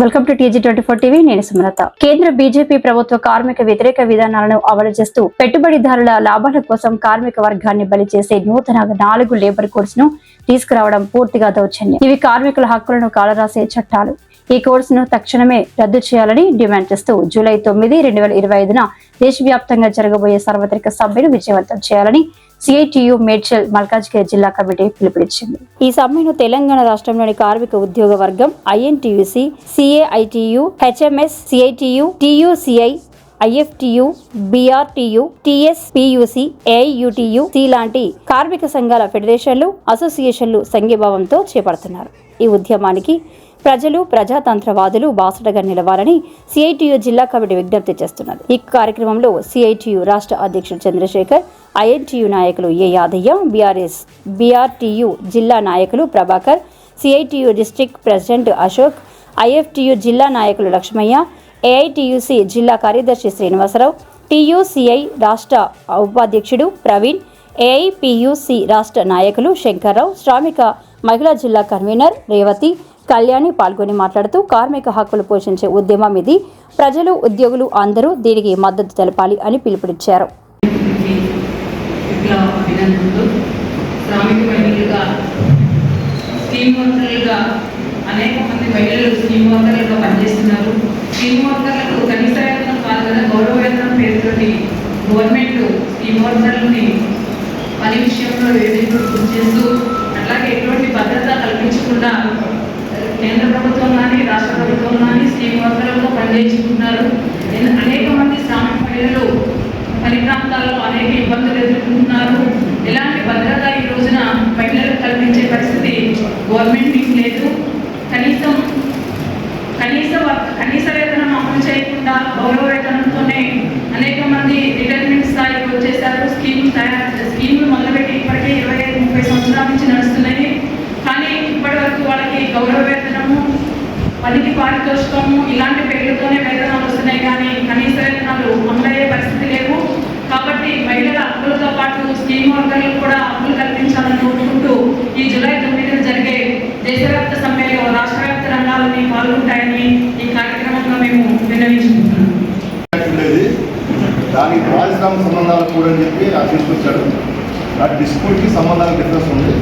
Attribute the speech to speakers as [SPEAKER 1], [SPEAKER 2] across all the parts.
[SPEAKER 1] Welcome to TG twenty four TV నేను సుమలత. కేంద్ర BJP ప్రభుత్వ కార్మిక వ్యతిరేక విధానాలను అమలు చేస్తూ పెట్టుబడిదారుల లాభాల కోసం కార్మిక వర్గాన్ని బలి చేసే నూతన నాలుగు లేబర్ కోడ్స్ను తీసుకురావడం పూర్తిగా దౌర్జన్యం. ఇవి కార్మికుల హక్కులను కాలరాసే చట్టాలు. ఈ కోర్సును తక్షణమే రద్దు చేయాలని డిమాండ్ చేస్తూ జూలై తొమ్మిది రెండు వేల ఇరవై ఐదున దేశవ్యాప్తంగా జరగబోయే సార్వత్రిక సమ్మెను విజయవంతం చేయాలని సిఐటియు మేడ్చల్ మల్కాజ్గిరి జిల్లా కమిటీ పిలుపునిచ్చింది. ఈ సమ్మెను తెలంగాణ రాష్ట్రంలోని కార్మిక ఉద్యోగ వర్గం INTUC CAITU HMS CITU TUCI IFTU BRTU TSPUC AIUTUC లాంటి కార్మిక సంఘాల ఫెడరేషన్లు అసోసియేషన్లు సంఘీభావంతో చేపడుతున్నారు. ఈ ఉద్యమానికి ప్రజలు ప్రజాతంత్రవాదులు బాసటగా నిలవాలని సిఐటియు జిల్లా కమిటీ విజ్ఞప్తి చేస్తున్నది. ఈ కార్యక్రమంలో సిఐటియు రాష్ట్ర అధ్యక్షుడు చంద్రశేఖర్ ఐఎన్టీయు నాయకులు ఏ యాదయ్య బీఆర్ఎస్ బీఆర్టీయు జిల్లా నాయకులు Prabhakar CITU district president Ashok IFTU జిల్లా నాయకులు లక్ష్మయ్య ఏఐటియుసి జిల్లా కార్యదర్శి శ్రీనివాసరావు టీయుసిఐ రాష్ట్ర ఉపాధ్యక్షుడు ప్రవీణ్ ఏఐపియుసి రాష్ట్ర నాయకులు శంకర్రావు శ్రామిక మహిళా జిల్లా కన్వీనర్ రేవతి కళ్యాణి పాల్గొని మాట్లాడుతూ కార్మిక హక్కులు పోషించే ఉద్యమం ఇది. ప్రజలు ఉద్యోగులు అందరూ దీనికి మద్దతు తెలపాలి అని పిలుపునిచ్చారు.
[SPEAKER 2] అనేక మంది మహిళలు స్కీమ్ వర్కర్లుగా పనిచేస్తున్నారు. స్కీమ్ వర్కర్లకు కనీస వేతనం కాదు కదా గౌరవ వేతనం పేరుతోటి గవర్నమెంట్ స్కీమ్ వర్కర్లని పని విషయంలో వేధింపులు గురి చేస్తూ భద్రత కల్పించకుండా కేంద్ర ప్రభుత్వం కానీ రాష్ట్ర ప్రభుత్వం కానీ స్టేట్ వర్కర్లతో పనిచేయించుకుంటున్నారు అనేక మంది శ్రామిక మహిళలు పని ప్రాంతాల్లో అనేక ఇబ్బందులు ఎదుర్కొంటున్నారు. ఎలాంటి భద్రత ఈ రోజున మహిళలకు కల్పించే పరిస్థితి గవర్నమెంట్ మీకు లేదు కనీసం కనీస వ- కనీస వేతనం అమలు చేయకుండా గౌరవ వేతనంతోనే అనేక మంది రిటైర్మెంట్ స్థాయికి వచ్చేసారు స్కీమ్ తయారు స్కీమ్లు మొదలుపెట్టి ఇప్పటికే ఇరవై ఐదు ముప్పై సంవత్సరాల నుంచి నడుస్తున్నాయి కానీ ఇప్పటి వరకు గౌరవ వేతనము పనికి పారితోషికము ఇలాంటి పేర్లతోనే వేతనాలు వస్తున్నాయి కానీ కనీస వేతనాలు అమలయ్యే పరిస్థితి లేవు. కాబట్టి మహిళల హక్కులతో పాటు స్కీమ్ వర్గాలకు కూడా హక్కులు కల్పించాలని కోరుకుంటూ ఈ జూలై తొమ్మిదిన జరిగే దేశవ్యాప్త సమ్మెలో రాష్ట్ర వ్యాప్త రంగాలని పాల్గొంటాయని ఈ కార్యక్రమంలో మేము విన్నవించుకుంటున్నాం.
[SPEAKER 3] దానికి పారిశ్రామిక సంబంధాలు కూడా అని చెప్పి అది తీసుకొచ్చాడు. ఆ డిస్ప్యూట్కి సంబంధాలు డిఫరెన్స్ ఉంది.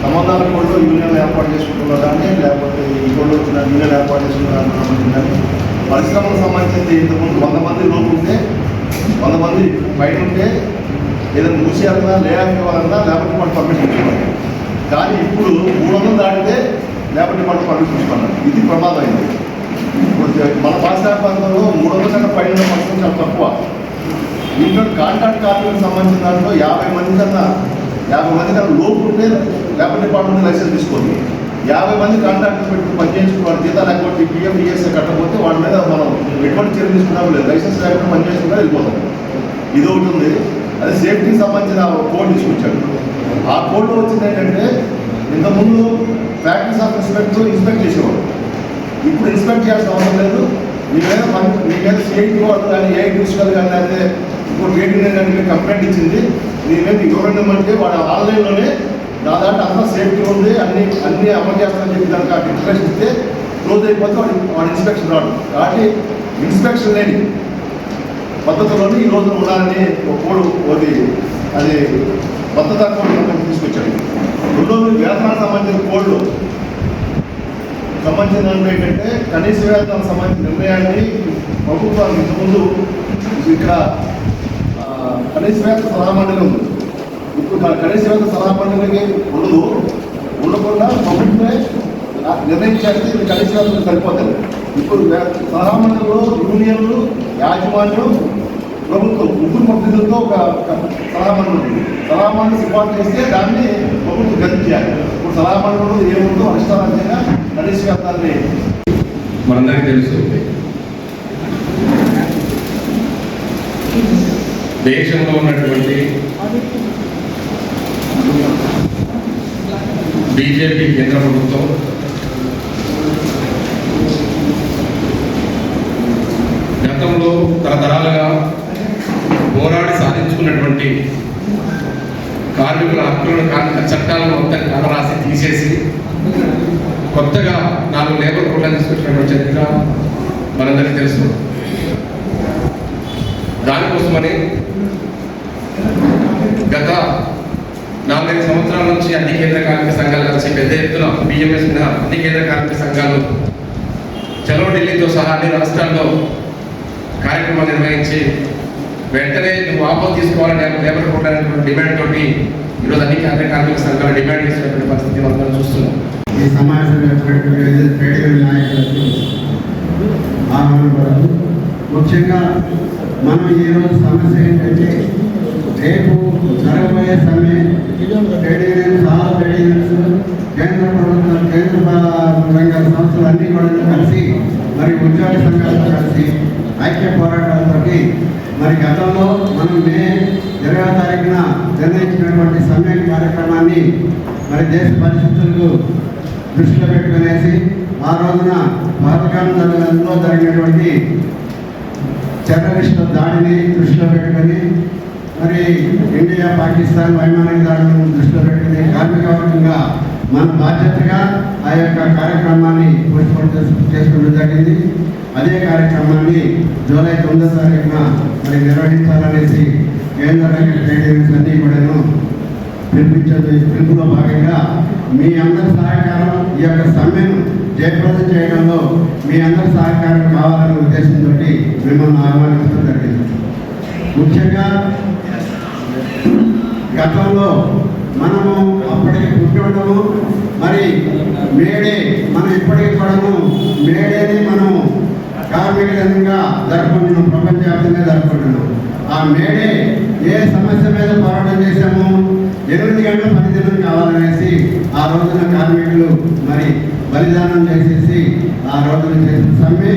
[SPEAKER 3] సంబంధాల కోడ్లో యూనియన్ ఏర్పాటు చేసుకుంటున్నా కానీ లేకపోతే ఈ కోడ్లో వచ్చిన యూనియన్ ఏర్పాటు చేసుకున్నారు కానీ పరిశ్రమలకు సంబంధించి ఇంతకుముందు వంద మంది లోపు ఉంటే వంద మంది బయట ఉంటే ఏదైనా మూసేయాలన్నా లేఆఫ్ ఇవ్వాలన్నా లేబర్ వాళ్ళు పర్మిషన్ ఇవ్వాలి కానీ ఇప్పుడు మూడు వందలు దాటితే లేబర్ వాళ్ళు పర్మిషన్ ఇచ్చుకున్నారు ఇది ప్రమాదం అయింది ఇప్పుడు మన పాశ్చాత్య ప్రాంతంలో మూడు వందల కన్నా పైన పర్సెంట్ చాలా తక్కువ. ఇంట్లో కాంట్రాక్ట్ కార్మికులకు సంబంధించిన దాంట్లో యాభై మంది కన్నా యాభై మంది కన్నా లోపు ఉంటే లేబర్ డిపార్ట్మెంట్ లైసెన్స్ తీసుకోండి. యాభై మంది కాంట్రాక్టర్ పెట్టి పనిచేసుకుని వాడి జీతాలు లేకపోతే పిఎం ఈఎస్ఐ కట్టకపోతే వాటి మీద మనం ఎటువంటి చర్య తీసుకున్నాం లేదు. లైసెన్స్ లేకుండా పనిచేసుకుంటే వెళ్ళిపోతాం. ఇది ఒకటి ఉంది. అదే సేఫ్టీకి సంబంధించిన కోడ్ తీసుకొచ్చాడు. ఆ కోడ్లో వచ్చింది ఏంటంటే ఇంతకుముందు ఫ్యాక్టరీస్ ఆఫ్ ఇన్స్పెక్టర్ ఇన్స్పెక్ట్ చేసేవాడు. ఇప్పుడు ఇన్స్పెక్ట్ చేయాల్సిన అవసరం లేదు. మీ మీద మీ మీద సిఐటి వాళ్ళు కానీ ఏ ప్రిన్సిపల్ కానీ లేకపోతే ఇప్పుడు వేడి అంటే కంప్లైంట్ ఇచ్చింది నేనేది మీద అంటే వాడు ఆన్లైన్లోనే నా దాంట్లో అంతా సేఫ్టీ ఉంది అన్ని అన్ని అమలు చేస్తానని చెప్పి దానికి ఆ ఇన్స్పెక్షన్ ఇస్తే క్లోజ్ అయిపోతే వాడు వాడు ఇన్స్పెక్షన్ రాడు. కాబట్టి ఇన్స్పెక్షన్ లేని పద్ధతిలోనే ఈ రోజున ఉండాలని ఒక కోడు ఒకటి అది భద్రతా కోడ్ తీసుకొచ్చాడు. రెండోది వేతనానికి సంబంధించిన కోడ్లు. సంబంధించిన దాంట్లో ఏంటంటే కనీస వేతనాలకు సంబంధించిన నిర్ణయాన్ని ప్రభుత్వం ముందు ఇక్కడ కనీస వేతన సలహా మండలి ఉంది. ఇప్పుడు క- కనీస సలహా మండలికి ఉండదు ఉండకుండా ప్రభుత్వమే నిర్ణయించేస్తే ఇది కనీస వేతనం సరిపోతుంది. ఇప్పుడు సలహా మండలిలో యూనియన్లు యాజమాన్యం ప్రభుత్వం ముగ్గురు ప్రతినిధులతో ఒక సలహా మండలి ఉంది. సలహా మండలి సిఫార్సు చేస్తే దాన్ని ప్రభుత్వం గతి చేయాలి ఇప్పుడు సలహా మండలిలో ఏముందో అనిష్టారాజ్యంగా కనీస వేతనాన్ని
[SPEAKER 4] మనందరికీ తెలుసు. దేశంలో ఉన్నటువంటి బీజేపీ కేంద్ర ప్రభుత్వం గతంలో తరతరాలుగా పోరాడి సాధించుకున్నటువంటి కార్మికుల హక్కులను కార్మిక చట్టాలను మొత్తం కాలరాసి తీసేసి కొత్తగా నాలుగు లేబర్ కోడ్లను తీసుకొచ్చినటువంటి చరిత్ర మనందరికీ తెలుసు. దానికోసమని గత నాలుగైదు సంవత్సరాల నుంచి అన్ని కేంద్ర కార్మిక సంఘాలు కలిసి పెద్ద ఎత్తున బిఎంఎస్ మీద అన్ని కేంద్ర కార్మిక సంఘాలు చలో ఢిల్లీతో సహా అన్ని రాష్ట్రాల్లో కార్యక్రమాలు నిర్వహించి వెంటనే నువ్వు వాపసు తీసుకోవాలని లేబర్ కోడ్ అనేటువంటి డిమాండ్ తోటి ఈరోజు అన్ని కేంద్ర కార్మిక సంఘాలు డిమాండ్ చేసినటువంటి పరిస్థితి మనం చూస్తున్నాం.
[SPEAKER 5] ఈ సమావేశం నాయకులకు ముఖ్యంగా మనం ఈరోజు సమస్య ఏంటంటే రేపు జరగబోయే సమ్మె. ట్రేడ్ ఆల్ ట్రేడ్ కేంద్ర ప్రభుత్వం కేంద్ర రంగ సంస్థలు అన్నీ కూడా కలిసి మరి ఉద్యోగ సంఘాలతో కలిసి ఐక్య పోరాటాలతోటి మరి గతంలో మనం మే ఇరవై తారీఖున నిర్ణయించినటువంటి సమ్మె కార్యక్రమాన్ని మరి దేశ పరిస్థితులకు దృష్టిలో పెట్టుకునేసి ఆ రోజున పాతకాలంలో జరిగినటువంటి టెర్రరిస్టుల దాడిని దృష్టిలో పెట్టుకొని మరి ఇండియా పాకిస్తాన్ వైమానిక దాడులను దృష్టిలో పెట్టుకుని కార్మిక వర్గంగా మన బాధ్యతగా ఆ యొక్క కార్యక్రమాన్ని పోస్ట్పోన్ చేసుకోవడం జరిగింది. అదే కార్యక్రమాన్ని జూలై తొమ్మిదో తారీఖున మరి నిర్వహించాలనేసి కేంద్ర ట్రేడ్ యూనియన్స్ కూడాను పిలిపించే పిలుపులో భాగంగా మీ అందరి సహకారం ఈ యొక్క సమ్మెను జయప్రదం చేయడంలో మీ అందరి సహకారం కావాలనే ఉద్దేశంతో మిమ్మల్ని ఆహ్వానించడం జరిగింది. ముఖ్యంగా గతంలో మనము అప్పటికి పుట్టి ఉండము మరి మేడే మనం ఇప్పటికి పడము మేడేని మనం కార్మికంగా జరుపుకుంటున్నాం ప్రపంచవ్యాప్తంగా జరుపుకుంటున్నాం. ఆ మేడే ఏ సమస్య మీద పోరాటం చేశాము ఎనిమిది గంటల పనిదినం కావాలనేసి ఆ రోజున కార్మికులు మరి బలిదానం చేసేసి ఆ రోజున చేసిన సమ్మె.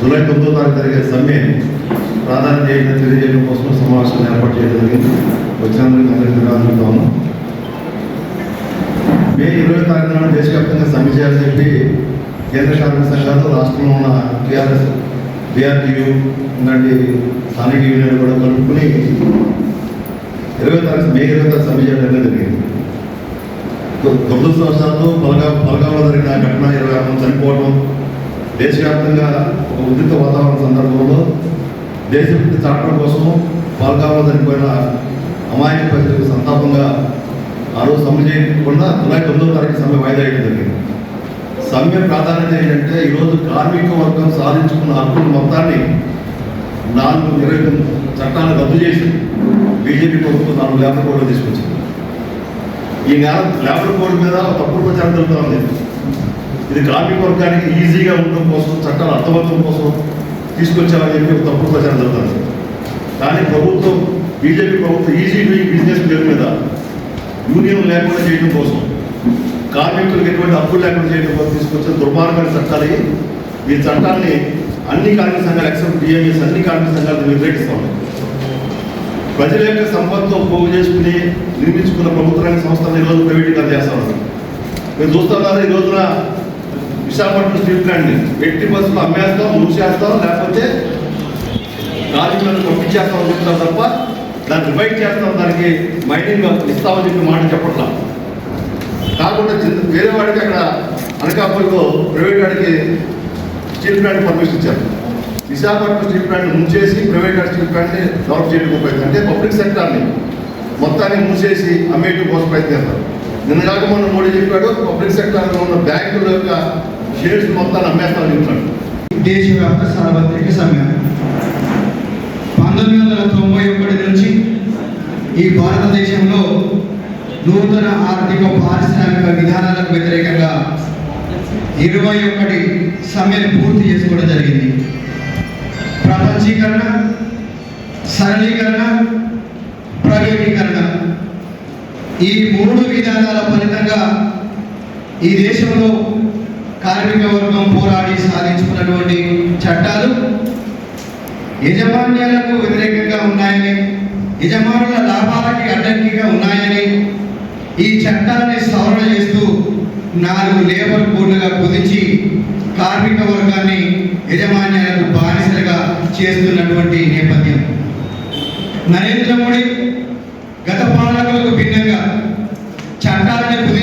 [SPEAKER 3] జూలై తొమ్మిదో తారీఖు జరిగే సమ్మె. ప్రాధాన్యత చేయడం తెలియజేయడం కోసం సమావేశం ఏర్పాటు చేయడం జరిగింది. వచ్చినందుకు అందరికీ ధన్యవాదాలు. మే ఇరవై తారీఖు నాడు దేశవ్యాప్తంగా సమ్మె చేయాలని చెప్పి కేంద్ర కార్మిక సంఘాలు రాష్ట్రంలో ఉన్న టీఆర్ఎస్ బీఆర్టీయూ ఇలాంటి స్థానిక యూనియన్ కూడా కలుపుకుని ఇరవై తారీఖు మే ఇరవై తారీఖు సమ్మె చేయడం జరిగింది. దు- దురదృష్టవశాత్తు పలగా పలగాలో జరిగిన ఘటన ఇరవై ఆరు చనిపోవడం దేశవ్యాప్తంగా ఒక ఉద్రిక్త వాతావరణ సందర్భంలో దేశభక్తి చాటడం కోసము పాల్గాలో చనిపోయిన అమాయక ప్రజలకు సంతాపంగా ఆ రోజు సమ్మె చేయకుండా జులై తొమ్మిదో తారీఖు సమ్మె వాయిదా వేయడం జరిగింది. సమ్మె ప్రాధాన్యత ఏంటంటే ఈరోజు కార్మిక వర్గం సాధించుకున్న హక్కుల మొత్తాన్ని నాలుగు ఇరవై తొమ్మిది చట్టాలను రద్దు చేసి బీజేపీ ప్రభుత్వం నాలుగు లేబర్ కోడ్లు తీసుకొచ్చింది. ఈ నెల లేబర్ కోడ్ మీద ఒక తప్పుడు ప్రచారం జరుగుతుంది ఇది కార్మిక వర్గానికి ఈజీగా ఉండడం కోసం చట్టాలు అర్థవంతం కోసం తీసుకొచ్చామని చెప్పి తప్పుడు ప్రచారం జరుగుతుంది. కానీ ప్రభుత్వం బీజేపీ ప్రభుత్వం ఈజీ డూయింగ్ బిజినెస్ పేరు మీద యూనియన్ లేకుండా చేయడం కోసం కార్మికులకు ఎటువంటి హక్కులు లేకుండా చేయడం కోసం తీసుకొచ్చిన దుర్మార్గమైన చట్టాలు ఈ చట్టాన్ని అన్ని కార్మిక సంఘాలు ఎక్సెప్ట్ డిఎంఎస్ అన్ని కార్మిక సంఘాలు వ్యతిరేకిస్తూ ఉన్నాయి. ప్రజల యొక్క సంపత్తో పోగు చేసుకుని నిర్మించుకున్న ప్రభుత్వ రంగ సంస్థలను ఈరోజు ప్రైవేటీకరణ చేస్తా ఉన్నారు. మీరు చూస్తున్నారు ఈ రోజున విశాఖపట్నం స్టీల్ ప్లాంట్ని ఎట్టి బస్సులు అమ్మేస్తాం మూసేస్తాం లేకపోతే కార్మికులను పంపించేస్తామని చెప్తాం తప్ప దాన్ని రివైట్ చేస్తాం దానికి మైనింగ్ ఇస్తామని చెప్పి మాట చెప్పట్లా. కాకుండా వేరే వాడికి అక్కడ అనకాపల్లిలో ప్రైవేట్ వాడికి స్టీల్ ప్లాంట్ పర్మిషన్ ఇచ్చారు. విశాఖపట్నం స్టీల్ ప్లాంట్ ముంచేసి ప్రైవేట్ స్టీల్ ప్లాంట్ని డెవలప్ చేయడం ప్రయత్నం అంటే పబ్లిక్ సెక్టార్ని మొత్తాన్ని మూసేసి అమ్మేటి కోసం ప్రయత్నిస్తారు. నిన్న కాక మొన్న మోడీ చెప్పాడు పబ్లిక్ సెక్టార్లో ఉన్న బ్యాంకుల యొక్క షేర్స్ మొత్తాన్ని అమ్మేస్తామని చెప్తాడు
[SPEAKER 5] దేశవ్యాప్త సార్వత్రిక సమ్మె పంతొమ్మిది వందల తొంభై ఒకటి నుంచి ఈ భారతదేశంలో నూతన ఆర్థిక పారిశ్రామిక విధానాలకు వ్యతిరేకంగా ఇరవై ఒకటి సమ్మెను పూర్తి చేసుకోవడం జరిగింది. ప్రపంచీకరణ సరళీకరణ ప్రైవేటీకరణ. ఈ మూడు విధానాల ఫలితంగా ఈ దేశంలో కార్మిక వర్గం పోరాడి సాధించుకున్నటువంటి చట్టాలు యజమాన్యాలకు వ్యతిరేకంగా ఉన్నాయని యజమానుల లాభాలకి అడ్డంకిగా ఉన్నాయని ఈ చట్టాన్ని సవరణ చేస్తూ నాలుగు లేబర్ కోడ్లుగా కుదించి కార్మిక వర్గాన్ని యజమాన్యాలకు బానిసలుగా చేస్తున్నటువంటి నేపథ్యం. నరేంద్ర మోడీ గత పాలకులకు భిన్నంగా చట్టాలను కుదించడమే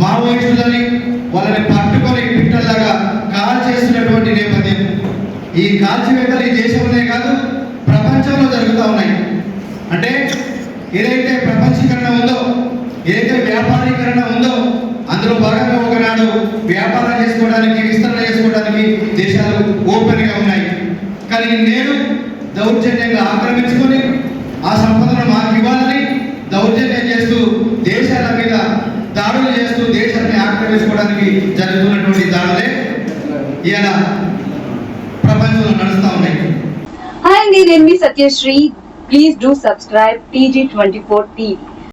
[SPEAKER 6] మావోయిస్టులని వాళ్ళని పట్టుకొని పిట్టల్లాగా కాల్ చేస్తున్నటువంటి నేపథ్యం. ఈ కాల్చివేతలు ఈ దేశంలోనే కాదు ప్రపంచంలో జరుగుతూ ఉన్నాయి. అంటే ఏదైతే ప్రపంచీకరణ ఉందో ఏదైతే వ్యాపారీకరణ ఉందో అందులో భాగంగా ఒకనాడు వ్యాపారం చేసుకోవడానికి విస్తరణ చేసుకోవడానికి దేశాలు ఓపెన్గా ఉన్నాయి. కానీ నేడు దౌర్జన్యంగా ఆక్రమించుకొని ఆ సంపదను మాకు ఇవ్వాలని దౌర్జన్యం చేస్తూ దేశాల మీద దాడులు చేస్తూ దేశాన్ని ఆక్రమించుకోవడానికి జరుగుతున్నటువంటి దాడులే ఇలా ప్రపంచంలో నడుస్తూ ఉన్నాయి.
[SPEAKER 7] హాయ్ అండి నేను మీ Satyasri. Please do subscribe TG twenty four TV